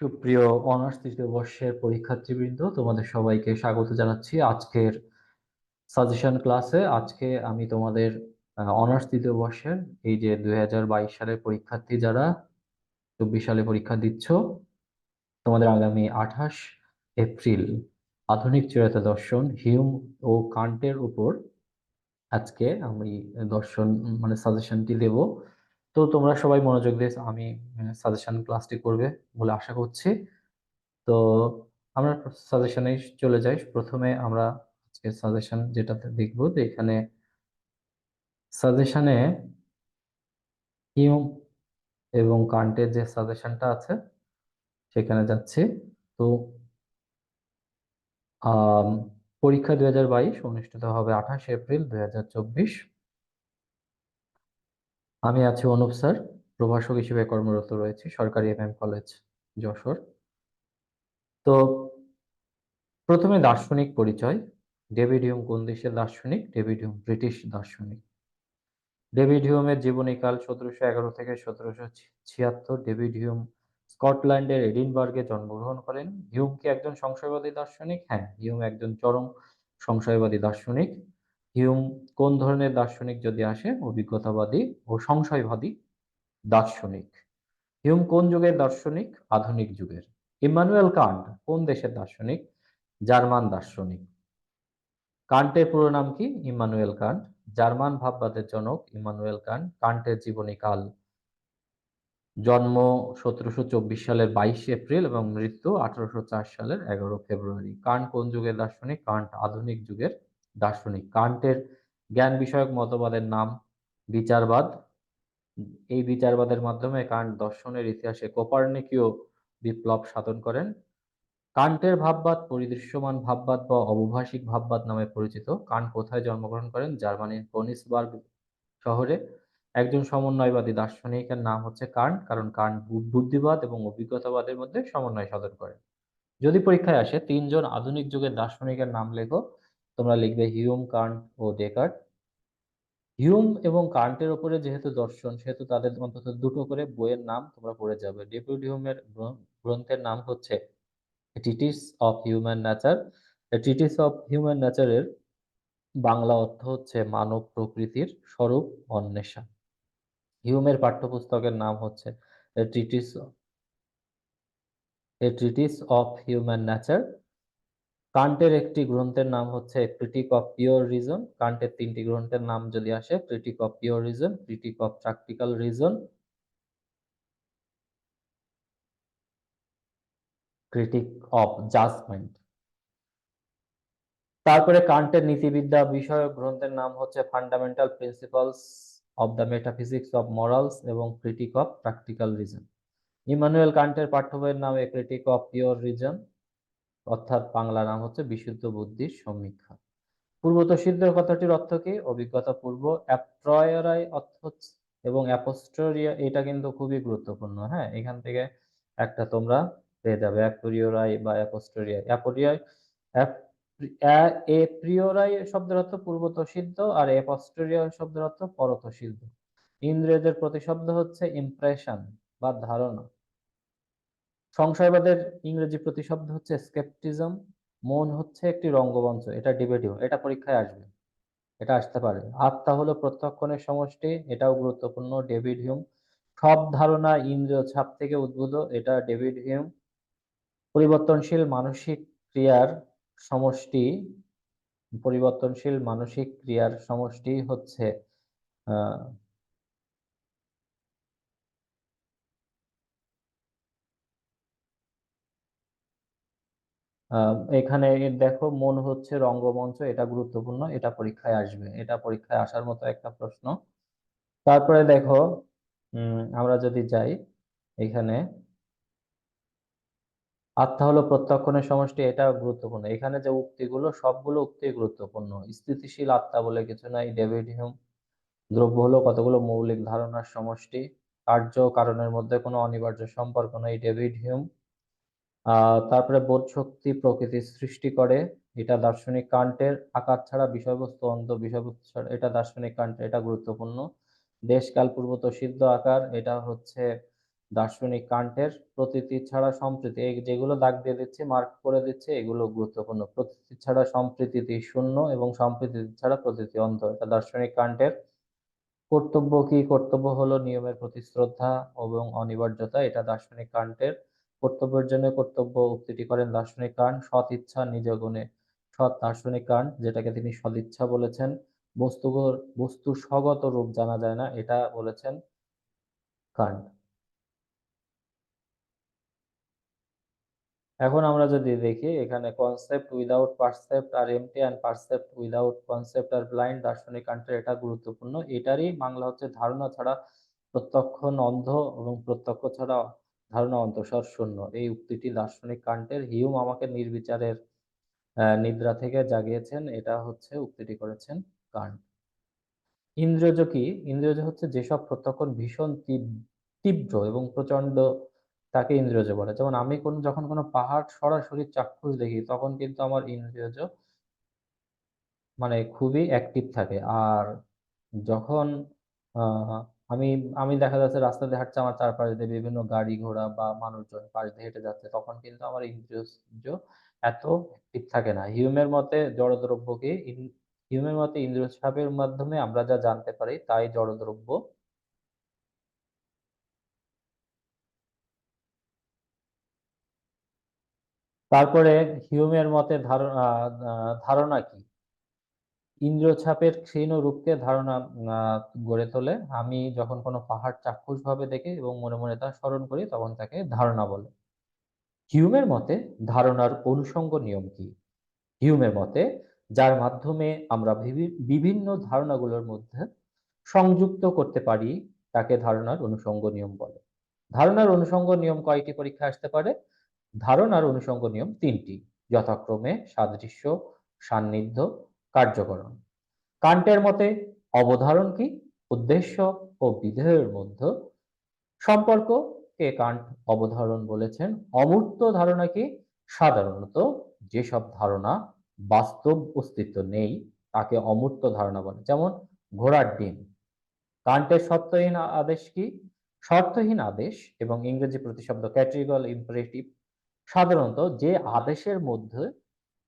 সুপ্রিয় অনার্স তৃতীয় বর্ষের পরীক্ষার্থীবৃন্দ, তোমাদের সবাইকে স্বাগত জানাচ্ছি আজকের সাজেশন ক্লাসে আজকে আমি তোমাদের অনার্স তৃতীয় বর্ষের এই যে দুই হাজার বাইশ সালের পরীক্ষার্থী যারা, চব্বিশ সালে পরীক্ষা দিচ্ছ, তোমাদের আগামী আঠাশ এপ্রিল আধুনিক চিরায়ত দর্শন, হিউম ও কান্টের উপর আজকে আমি দর্শন মানে সাজেশনটি দেব। তো তোমরা সবাই মনোযোগ দিয়ে আমি সাজেশন ক্লাসটি করবে বলে আশা করছি। তো আমরা সাজেশনে চলে যাই। প্রথমে আমরা আজকের সাজেশন যেটাতে দেখব যে এখানে সাজেশনে হিউম এবং কান্টের যে সাজেশনটা আছে, সেখানে যাচ্ছে। তো পরীক্ষা দুই হাজার বাইশ অনুষ্ঠিত হবে আঠাশ এপ্রিল দুই হাজার চব্বিশ। আমি আছি অনুপ স্যার, প্রভাষক হিসেবে কর্মরত রয়েছি, সরকারি এম কলেজ, যশোর। তো প্রথমে দার্শনিক পরিচয় ডেভিড হিউম কোন দেশের দার্শনিক? ডেভিড হিউম ব্রিটিশ দার্শনিক। ডেভিড হিউমের জীবনীকাল সতেরোশো এগারো থেকে সতেরোশো ছিয়াত্তর। ডেভিড হিউম স্কটল্যান্ডের এডিনবার্গে জন্মগ্রহণ করেন। হিউম কি একজন সংশয়বাদী দার্শনিক? হ্যাঁ হিউম একজন চরম সংশয়বাদী দার্শনিক। হিউম কোন ধরনের দার্শনিক যদি আসে, অভিজ্ঞতাবাদী ও সংশয়বাদী? দার্শনিক। হিউম কোন যুগের দার্শনিক? আধুনিক যুগের। ইমানুয়েল কান্ট কোন দেশের দার্শনিক? জার্মান দার্শনিক। কান্টের পুরো নাম কি? Immanuel Kant. জার্মান ভাববাদের জনক ইমানুয়েল কান্ট। কান্টের জীবনী কাল জন্ম সতেরোশো চব্বিশ সালের বাইশে এপ্রিল এবং মৃত্যু আঠারোশো চার সালের এগারো ফেব্রুয়ারি। কান্ট কোন যুগের দার্শনিক? কান্ট আধুনিক যুগের দার্শনিক। কান্টের জ্ঞান বিষয়ক মতবাদের নাম বিচারবাদ। এই বিচারবাদের মাধ্যমে কান্ট দর্শনের ইতিহাসে কোপার্নিকীয় বিপ্লব সাধন করেন। কান্টের ভাববাদ পরিদৃশ্যমান ভাববাদ বা অবভাষিক ভাববাদ নামে পরিচিত। কান্ট কোথায় জন্মগ্রহণ করেন? জার্মানির কনিসবার্গ শহরে। একজন সমন্বয়বাদী দার্শনিকের নাম হচ্ছে কান্ট, কারণ কান্ট বুদ্ধিবাদ এবং অভিজ্ঞতাবাদের মধ্যে সমন্বয় সাধন করেন। যদি পরীক্ষায় আসে, তিনজন আধুনিক যুগের দার্শনিকের নাম লেখো। তোমরা লিখবে হিউম কান্ট ও ডেকার্ট হিউম এবং কান্টের উপরে যেহেতু দর্শন, সেহেতু তাদের অন্তত দুটো করে বইয়ের নাম তোমরা পড়ে যাবে। ডেভিড হিউমের গ্রন্থের নাম হচ্ছে treatise of human nature treatise of human নেচারের বাংলা অর্থ হচ্ছে মানব প্রকৃতির স্বরূপ অন্বেষা। হিউমের পাঠ্যপুস্তকের নাম হচ্ছে treatise treatise of human nature কান্টের একটি গ্রন্থের নাম হচ্ছে ক্রিটিক অফ পিওর রিজন কান্টের তিনটি গ্রন্থের নাম যদি আসে critique of pure reason critique of practical reason critique of judgement তারপরে কান্টের নীতিবিদ্যা বিষয়ক গ্রন্থের নাম হচ্ছে fundamental principles of the metaphysics of morals এবং critique of practical reason Immanuel কান্টের পাঠ্য বইয়ের নাম a critique of pure reason অর্থাৎ বাংলা নাম হচ্ছে বিশুদ্ধ বুদ্ধির সমীক্ষা। পূর্বতসিদ্ধের কথাটির অর্থ কি? অভিজ্ঞতা পূর্ব অ্যাপ্রয়রাই অর্থ এবং অ্যাপোস্টোরিয়া এটা কিন্তু খুবই গুরুত্বপূর্ণ হ্যাঁ? এখান থেকে একটা তোমরা পেয়ে যাবে। অ্যাপ্রিওরাই বা অ্যাপোস্টোরিয়া অ্যাপোরিয়াই এ প্রিয়রাই শব্দের অর্থ পূর্বত সিদ্ধ আর এপস্টোরিয়া শব্দের অর্থ পরত সিদ্ধ ইন্দ্রিয়দের প্রতিশব্দ হচ্ছে ইমপ্রেশন বা ধারণা। সংশয়বাদের ইংরেজি প্রতিশব্দ হচ্ছে স্কেপটিজম মন হচ্ছে একটি রঙ্গমঞ্চ, এটা ডিবেটিভ এটা পরীক্ষায় আসবে, এটা আসতে পারে। আত্মা হলো প্রত্যক্ষণের সমষ্টি, এটাও গুরুত্বপূর্ণ ডেভিড হিউম সব ধারণা ইন্দ্রিয় ছাপ থেকে উদ্ভূত, এটা ডেভিড হিউম পরিবর্তনশীল মানসিক ক্রিয়ার সমষ্টি, পরিবর্তনশীল মানসিক ক্রিয়ার সমষ্টি হচ্ছে এখানে দেখো মন হচ্ছে রঙ্গমঞ্চ, এটা গুরুত্বপূর্ণ, এটা পরীক্ষায় আসবে। এটা পরীক্ষায় আসার মতো একটা প্রশ্ন। তারপরে দেখো আমরা যদি যাই এখানে, আত্মা হলো প্রত্যক্ষণের সমষ্টি, এটা গুরুত্বপূর্ণ। এখানে যে উক্তিগুলো, সবগুলো উক্তি গুরুত্বপূর্ণ। স্থিতিশীল আত্মা বলে কিছু নাই ডেভিড হিউম দ্রব্য হলো কতগুলো মৌলিক ধারণার সমষ্টি। কার্য কারণের মধ্যে কোনো অনিবার্য সম্পর্ক নেই ডেভিড হিউম তারপরে বোধ শক্তি প্রকৃতি সৃষ্টি করে, এটা দার্শনিক কান্টের আকার ছাড়া বিষয়বস্তু, অন্ধ বিষয়বস্তু ছাড়া এটা দার্শনিক কান্টের, এটা গুরুত্বপূর্ণ। দেশকাল পূর্বত সিদ্ধ আকার, এটা হচ্ছে দার্শনিক কান্টের প্রতীতি ছাড়া সম্প্রীতি। এই যেগুলো দাগ দিয়ে দিচ্ছে মার্ক করে দিচ্ছে, এগুলো গুরুত্বপূর্ণ। প্রতীতি ছাড়া সম্প্রীতি শূন্য এবং সম্প্রীতি ছাড়া প্রতীতি অন্ধ। এটা দার্শনিক কান্টের কর্তব্য কি? কর্তব্য হলো নিয়মের প্রতি শ্রদ্ধা এবং অনিবার্যতা। এটা দার্শনিক কান্টের কর্তব্যের জন্য কর্তব্য উক্তিটি করেন দার্শনিক কান্ট সৎ ইচ্ছা নিজ গুণে। সৎ দার্শনিক কান্ট যেটাকে তিনি সদিচ্ছা বলেছেন বস্তু বস্তুর স্বগত রূপ জানা যায় না, এটা বলেছেন কান্ট এখন আমরা যদি দেখি, এখানে concept without percept are empty and percept without concept are blind দার্শনিক কান্টের এটা গুরুত্বপূর্ণ। এটারই বাংলা হচ্ছে ধারণা ছাড়া প্রত্যক্ষ অন্ধ এবং প্রত্যক্ষ ছাড়া ধারণা অন্তঃসর শূন্য। এই উক্তিটি দার্শনিক কান্টের হিউম আমাকে নির্বিচারের নিদ্রা থেকে জাগিয়েছেন। এটা হচ্ছে উক্তিটি করেছেন কান্ট। ইন্দ্রিয়জ কি? ইন্দ্রিয়জ হচ্ছে যেসব প্রত্যক্ষণ ভীষণ তীব্র এবং প্রচণ্ড তাকে ইন্দ্রিয়জ বলে। যেমন আমি কোন, যখন কোনো পাহাড় সরাসরি চাক্ষুষ দেখি, তখন কিন্তু আমার ইন্দ্রিয়জ মানে খুবই অ্যাক্টিভ থাকে। আর যখন আমি আমি দেখা যাচ্ছে রাস্তা দিয়ে হাঁটছে, আমার চারপাশে দিয়ে বিভিন্ন গাড়ি ঘোড়া বা মানুষজন পাশ দিয়ে হেঁটে যাচ্ছে। তখন কিন্তু আমার ইন্দ্রিয়জ এত অ্যাক্টিভ থাকে না। হিউমের মতে জড়দ্রব্যকে হিউমের মতে ইন্দ্রিয় মাধ্যমে আমরা যা জানতে পারি তাই জড়দ্রব্য। তারপরে হিউমের মতে ধারণা কি? ইন্দ্রছাপের ক্ষীণ রূপকে ধারণা গড়ে তোলে। আমি যখন কোনো পাহাড় চাক্ষুষ ভাবে দেখি এবং মনে মনে তা স্মরণ করি, তখন তাকে ধারণা বলে। হিউমের মতে ধারণার অনুষঙ্গ নিয়ম কি? হিউমের মতে যার মাধ্যমে আমরা বিভিন্ন ধারণাগুলোর মধ্যে সংযুক্ত করতে পারি, তাকে ধারণার অনুষঙ্গ নিয়ম বলে। ধারণার অনুষঙ্গ নিয়ম কয়টি পরীক্ষা আসতে পারে? ধারণার অনুষঙ্গ নিয়ম তিনটি। যথাক্রমে সাদৃশ্য, সান্নিধ্য কার্যকরণ। কান্টের মতে, অবধারণ কি? উদ্দেশ্য ও বিধেয়ের মধ্যে সম্পর্ক। কে কান্ট অবধারণ বলেছেন। অমূর্ত ধারণা কি? সাধারণত যেসব ধারণা বাস্তব অস্তিত্ব নেই, তাকে অমূর্ত ধারণা বলে। যেমন ঘোড়ার ডিম। কান্টের সত্যহীন আদেশ কি? শর্তহীন আদেশ এবং ইংরেজি প্রতিশব্দ ক্যাটেরিক্যাল ইম্পারেটিভ সাধারণত যে আদেশের মধ্যে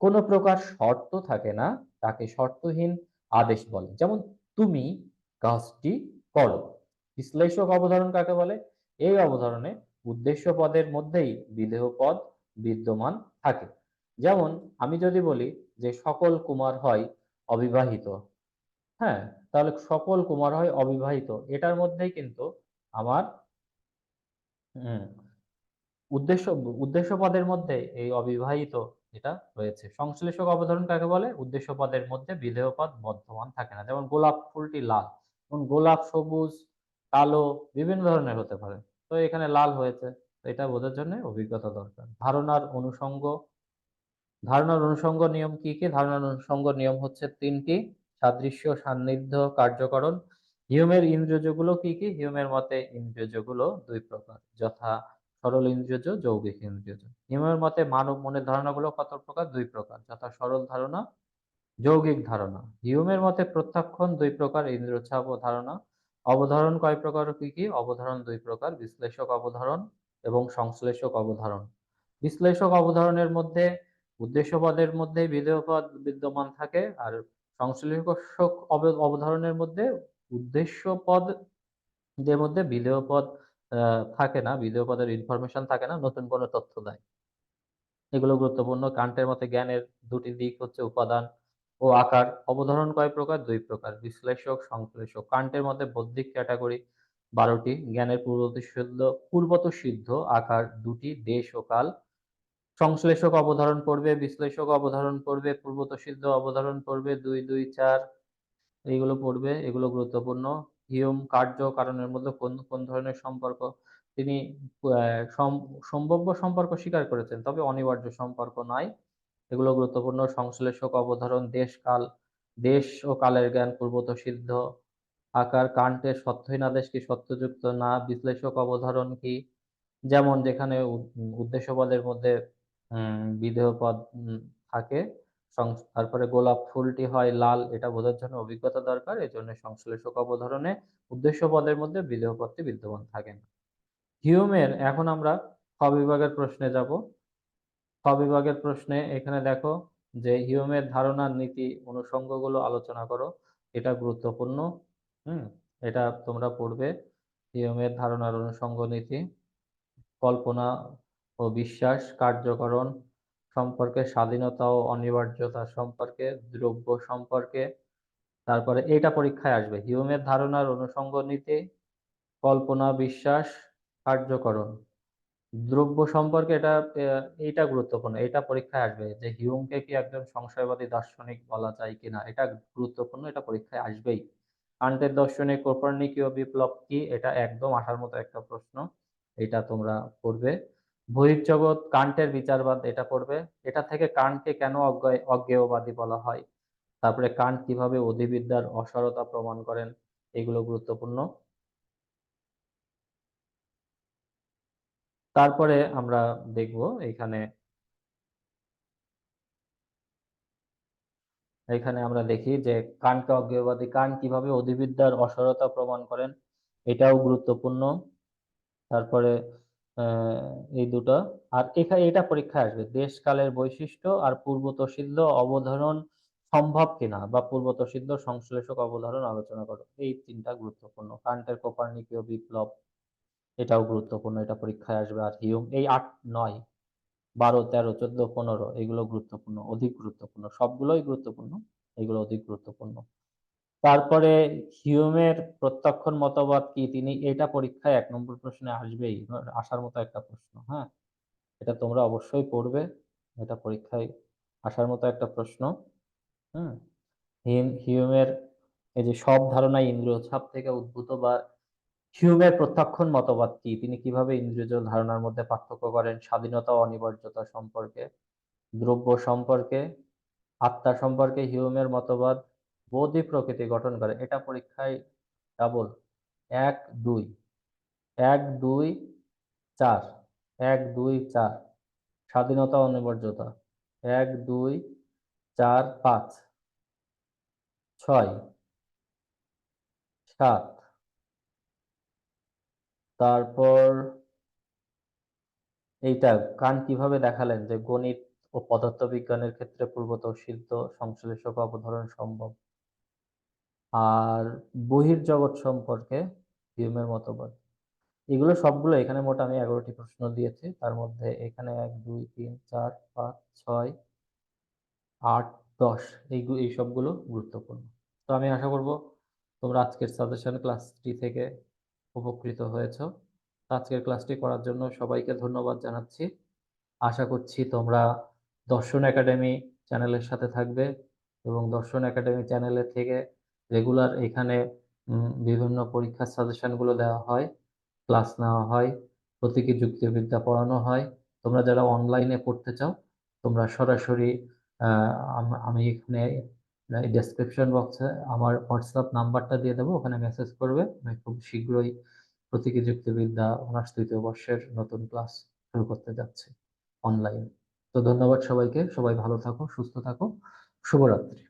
কোনো প্রকার শর্ত থাকে না তাকে শর্তহীন আদেশ বলে। যেমন তুমি কাজটি করো। বিশ্লেষক অবধারণ কাকে বলে? এই অবধারণে উদ্দেশ্য পদের মধ্যেই বিদেহ পদ বিদ্যমান থাকে। যেমন আমি যদি বলি যে সকল কুমার হয় অবিবাহিত হ্যাঁ তাহলে সকল কুমার হয় অবিবাহিত, এটার মধ্যেই কিন্তু আমার উদ্দেশ্য উদ্দেশ্য পদের মধ্যে এই অবিবাহিত এটা রয়েছে। সংশ্লেষক অবধারণ কাকে বলে? উদ্দেশ্য পদের মধ্যে বিধেয় পদ থাকে না। যেমন গোলাপ ফুলটি লাল, যেমন গোলাপ, সবুজ, কালো বিভিন্ন ধরনের হতে পারে। তো এখানে লাল হয়েছে। এটা বোঝার জন্য অভিজ্ঞতা দরকার। ধারণার অনুষঙ্গ ধারণার অনুষঙ্গ নিয়ম কি কি? ধারণার অনুষঙ্গ নিয়ম হচ্ছে তিনটি। সাদৃশ্য, সান্নিধ্য, কার্যকরণ। হিউমের ইন্দ্রিয়জগুলো কি কি? হিউমের মতে ইন্দ্রিয়জগুলো দুই প্রকার। যথা সরল ইন্দ্রিয়জ যৌগিক ইন্দ্রিয়জ হিউমের মতে মানব মনের ধারণাগুলো কত প্রকার? দুই প্রকার। যথা সরল ধারণা, যৌগিক ধারণা। হিউমের মতে প্রত্যাক্ষণ দুই প্রকার ইন্দ্রিয়ছাপ ও ধারণা। অবধারণ কয় প্রকার কি কি? অবধারণ দুই প্রকার, বিশ্লেষক অবধারণ এবং সংশ্লেষক অবধারণ। বিশ্লেষক অবধারণের মধ্যে উদ্দেশ্যপদের মধ্যে বিধেয়পদ বিদ্যমান থাকে আর সংশ্লেষক অবধারণের মধ্যে উদ্দেশ্য পদ যে মধ্যে বিধেয় পদ থাকে না বিধেয় পদের ইনফরমেশন থাকে না, নতুন কোনো তথ্য দেয়। এগুলো গুরুত্বপূর্ণ। কান্টের মতে জ্ঞানের দুটি দিক হচ্ছে উপাদান ও আকার। অবধারণ কয় প্রকার? দুই প্রকার। বিশ্লেষক, সংশ্লেষক। কান্টের মধ্যে বৌদ্ধিক ক্যাটাগরি বারোটি। জ্ঞানের পূর্বত সিদ্ধ পূর্বত সিদ্ধ আকার দুটি, দেশ ও কাল। সংশ্লেষক অবধারণ পড়বে বিশ্লেষক অবধারণ করবে পূর্বত সিদ্ধ অবধারণ পড়বে দুই দুই, চার, এইগুলো পড়বে, এগুলো গুরুত্বপূর্ণ। হিউম কার্য কারণের মধ্যে কোন কোন ধরনের সম্পর্ক তিনি সম্ভাব্য সম্পর্ক স্বীকার করেছেন। তবে অনিবার্য সম্পর্ক নয়। এগুলো গুরুত্বপূর্ণ। সংশ্লেষক অবধারণ দেশ কাল দেশ ও কালের জ্ঞান পূর্বত সিদ্ধ। আকার কান্টের সত্যহীন আদেশ কি সত্যযুক্ত না? বিশ্লেষক অবধারণ কি? যেমন যেখানে উদ্দেশ্য পদের মধ্যে বিধেয় পদ থাকে। তারপরে গোলাপ ফুলটি হয় লাল, এটা বোঝার জন্য অভিজ্ঞতা দরকার। এই জন্য সংশ্লেষক অবধারণে উদ্দেশ্য পদের মধ্যে বিদেহ পদটি বিদ্যমান থাকে হিউমের, এখন আমরা খ বিভাগের প্রশ্নে যাব। খ বিভাগের প্রশ্নে এখানে দেখো যে হিউমের ধারণার নীতি, অনুষঙ্গগুলো আলোচনা করো। এটা গুরুত্বপূর্ণ, হুম? এটা তোমরা পড়বে। হিউমের ধারণার অনুষঙ্গ নীতি, কল্পনা ও বিশ্বাস, কার্যকরণ সম্পর্কে, স্বাধীনতা ও অনিবার্যতা সম্পর্কে, দ্রব্য সম্পর্কে, তারপরে এটা পরীক্ষায় আসবে। হিউমের ধারণার অনুষঙ্গ নীতি, কল্পনা, বিশ্বাস, কার্যকরণ। দ্রব্য সম্পর্কে এটা এইটা গুরুত্বপূর্ণ এটা পরীক্ষায় আসবে যে হিউমকে কি একজন সংশয়বাদী দার্শনিক বলা যায় কিনা, এটা গুরুত্বপূর্ণ, এটা পরীক্ষায় আসবেই। কান্টের দার্শনিক কোপার্নিকীয় বিপ্লব কি, এটা একদম আসার মতো একটা প্রশ্ন এটা তোমরা পড়বে। বহির্জগৎ, কান্টের বিচারবাদ এটা পড়বে এটা থেকে কান্টকে কেন অজ্ঞেয়, অজ্ঞেয়বাদী বলা হয়? তারপরে কান্ট কীভাবে অধিবিদ্যার অসারতা প্রমাণ করেন? এগুলো গুরুত্বপূর্ণ। তারপরে আমরা দেখব এখানে এখানে আমরা দেখি যে কান্টকে অজ্ঞেয়বাদী, কান্ট কীভাবে অধিবিদ্যার অসারতা প্রমাণ করেন? এটাও গুরুত্বপূর্ণ। তারপরে এই দুটো। আর এখানে এটা পরীক্ষায় আসবে, দেশকালের বৈশিষ্ট্য আর পূর্বতসিদ্ধ অবধারণ সম্ভব কিনা বা পূর্বতসিদ্ধ সংশ্লেষক অবধারণ আলোচনা করো। এই তিনটা গুরুত্বপূর্ণ। কান্টের, কোপার্নিকীয়, বিপ্লব, এটাও গুরুত্বপূর্ণ, এটা পরীক্ষায় আসবে আর হিউম। এই আট, নয়, বারো, তেরো, চোদ্দ, পনেরো, এগুলো গুরুত্বপূর্ণ, অধিক গুরুত্বপূর্ণ। সবগুলোই গুরুত্বপূর্ণ, এগুলো অধিক গুরুত্বপূর্ণ। তারপরে হিউমের প্রত্যক্ষণ মতবাদ কি? তিনি এটা পরীক্ষায় এক নম্বর প্রশ্নে আসবেই। আসার মতো একটা প্রশ্ন হ্যাঁ? এটা তোমরা অবশ্যই পড়বে। এটা পরীক্ষায় আসার মতো একটা প্রশ্ন, হুম? হিউম হিউমের এই যে সব ধারণা ইন্দ্রিয় ছাপ থেকে উদ্ভূত বা হিউমের প্রত্যক্ষণ মতবাদ কি? তিনি কীভাবে ইন্দ্রিয়জ ধারণার মধ্যে পার্থক্য করেন? স্বাধীনতা ও অনিবার্যতা সম্পর্কে, দ্রব্য সম্পর্কে, আত্মা সম্পর্কে হিউমের মতবাদ বোধি প্রকৃতি গঠন করে, এটা পরীক্ষায় ডাবল এক, দুই এক, দুই, চার, এক, দুই, চার, স্বাধীনতা অনিবার্যতা এক, দুই, চার, পাঁচ, ছয়, সাত, তারপর এইটা কান কীভাবে দেখালেন যে গণিত ও পদার্থবিজ্ঞানের ক্ষেত্রে পূর্বত সিদ্ধ সংশ্লেষক অবধারণ সম্ভব? আর বহির্জগৎ সম্পর্কে হিউমের মতবাদ। এগুলো সবগুলো এখানে মোট আমি এগারোটি প্রশ্ন দিয়েছি। তার মধ্যে এখানে এক, দুই, তিন, চার, পাঁচ, ছয়, আট, দশ, এই এই সবগুলো গুরুত্বপূর্ণ। তো আমি আশা করব তোমরা আজকের সাজেশন ক্লাসটি থেকে উপকৃত হয়েছো। আজকের ক্লাসটি করার জন্য সবাইকে ধন্যবাদ জানাচ্ছি। আশা করছি তোমরা দর্শন একাডেমি চ্যানেলের সাথে থাকবে এবং দর্শন একাডেমি চ্যানেলের থেকে রেগুলার এখানে বিভিন্ন পরীক্ষার সাজেশনগুলো দেওয়া হয় ক্লাস নেওয়া হয়, প্রতীকী যুক্তিবিদ্যা পড়ানো হয়। তোমরা যারা অনলাইনে পড়তে চাও, তোমরা সরাসরি আমি এখানে ডেসক্রিপশন বক্সে আমার হোয়াটসঅ্যাপ নাম্বারটা দিয়ে দেবো, ওখানে মেসেজ করবে। আমি খুব শীঘ্রই প্রতীকী যুক্তিবিদ্যা অনার্স তৃতীয় বর্ষের নতুন ক্লাস শুরু করতে যাচ্ছি অনলাইন তো ধন্যবাদ সবাইকে, সবাই ভালো থাকো, সুস্থ থাকো, শুভরাত্রি।